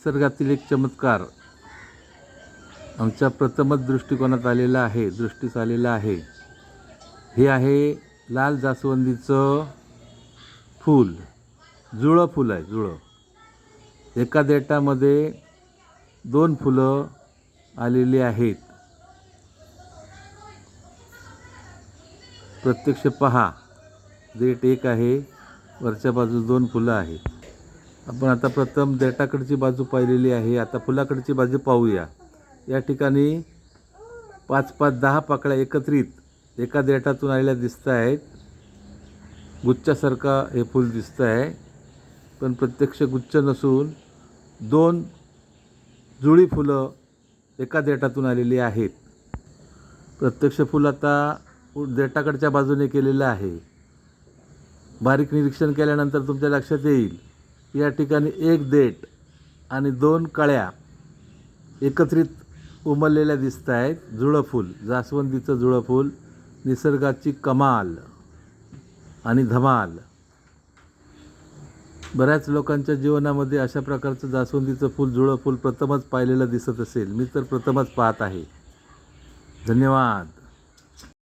निसर्गातील एक चमत्कार आमच्या प्रथमच दृष्टिकोनात आलेला आहे दृष्टीस आलेला आहे. हे आहे लाल जास्वंदीचं फूल. जुळं फुल आहे जुळं. एका देटामध्ये दोन फुलं आलेली आहेत. प्रत्यक्ष पहा देठ एक आहे वरच्या बाजूस दोन फुलं आहेत. आपण आता प्रथम देठाकडची बाजू पाहिलेली आहे. आता फुलाकडची बाजू पाहूया. या ठिकाणी पाच पाच दहा पाकळ्या एकत्रित एका देठातून आलेल्या दिसत आहेत. गुच्छासारखा हे फूल दिसतं आहे. पण प्रत्यक्ष गुच्छ नसून दोन जुळी फुलं एका देठातून आलेली आहेत. प्रत्यक्ष फूल आता उ- देठाकडच्या बाजूने केलेलं आहे. बारीक निरीक्षण केल्यानंतर तुमच्या लक्षात येईल. या ठिकाणी एक देठ आणि दोन कळ्या एकत्रित उमललेल्या दिसत आहेत. जुळंफूल जास्वंदीचं जुळंफूल निसर्गाची कमाल आणि धमाल. बऱ्याच लोकांच्या जीवनामध्ये अशा प्रकारचं जास्वंदीचं फूल जुळं फूल प्रथमच पाहिलेलं दिसत असेल. मी तर प्रथमच पाहत आहे. धन्यवाद.